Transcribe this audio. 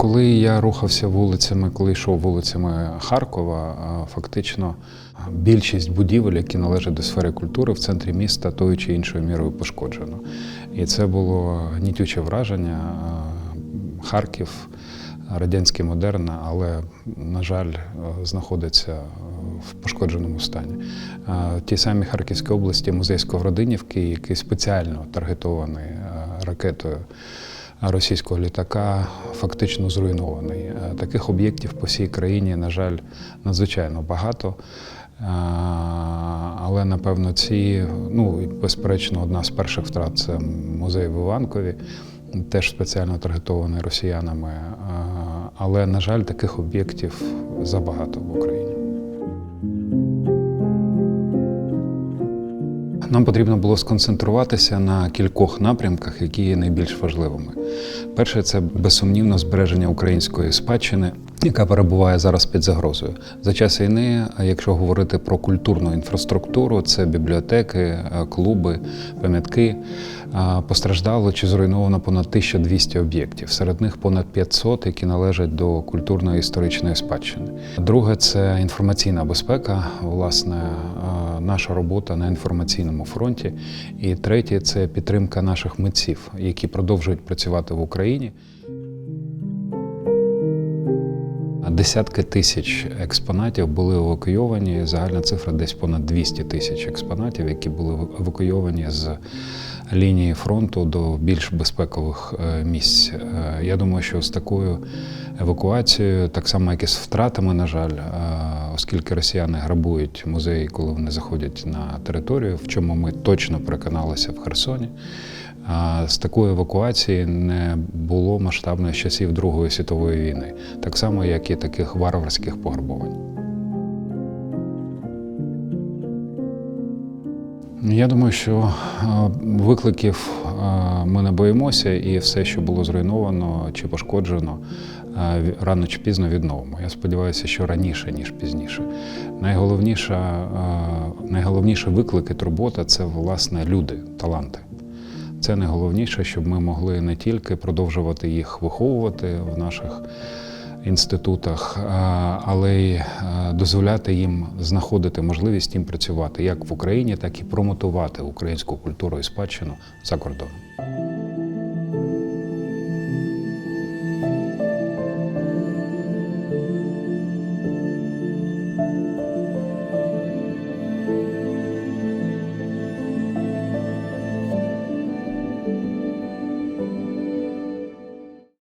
Коли я рухався вулицями, коли йшов вулицями Харкова, фактично більшість будівель, які належать до сфери культури, в центрі міста тою чи іншою мірою пошкоджено. І це було гнітюче враження. Харків, радянський модерн, але, на жаль, знаходиться в пошкодженому стані. В тій самій Харківській області музей Сковородинівки, який спеціально таргетований ракетою російського літака, фактично зруйнований. Е, Таких об'єктів по всій країні, на жаль, надзвичайно багато. Е, Але напевно ці, ну безперечно, одна з перших втрат це музей в Іванкові, теж спеціально таргетований росіянами. Е, Але, на жаль, таких об'єктів забагато в Україні. Нам потрібно було сконцентруватися на кількох напрямках, які є найбільш важливими. Перше це безсумнівно збереження української спадщини, яка перебуває зараз під загрозою. За час війни, якщо говорити про культурну інфраструктуру, це бібліотеки, е, клуби, пам'ятки. Постраждало чи зруйновано понад 1200 об'єктів. Серед них понад 500, які належать до культурної історичної спадщини. Друге це інформаційна безпека, власне, е, наша робота на інформаційному фронті. І третє це підтримка наших митців, які продовжують працювати в Україні. Десятки тисяч експонатів були евакуйовані. Загальна цифра десь понад 200 тисяч експонатів, які були евакуйовані з лінії фронту до більш безпекових е, місць. Е, Я думаю, що з такою евакуацією, так само як і з втратами, на жаль, е, оскільки росіяни грабують музеї, коли вони заходять на територію, в чому ми точно переконалися в Херсоні. З такої евакуації не було масштабної з часів Другої світової війни, так само, як і таких варварських пограбувань. Я думаю, що е, викликів е, ми не боїмося, і все, що було зруйновано чи пошкоджено, е, рано чи пізно відновимо. Я сподіваюся, що раніше, ніж пізніше. Найголовніша, е, найголовніший виклик і турбота це власне люди, таланти. Це найголовніше, щоб ми могли не тільки продовжувати їх виховувати в наших інститутах, але й е, дозволяти їм знаходити можливість їм працювати як в Україні, так і промотувати українську культуру і спадщину за кордоном.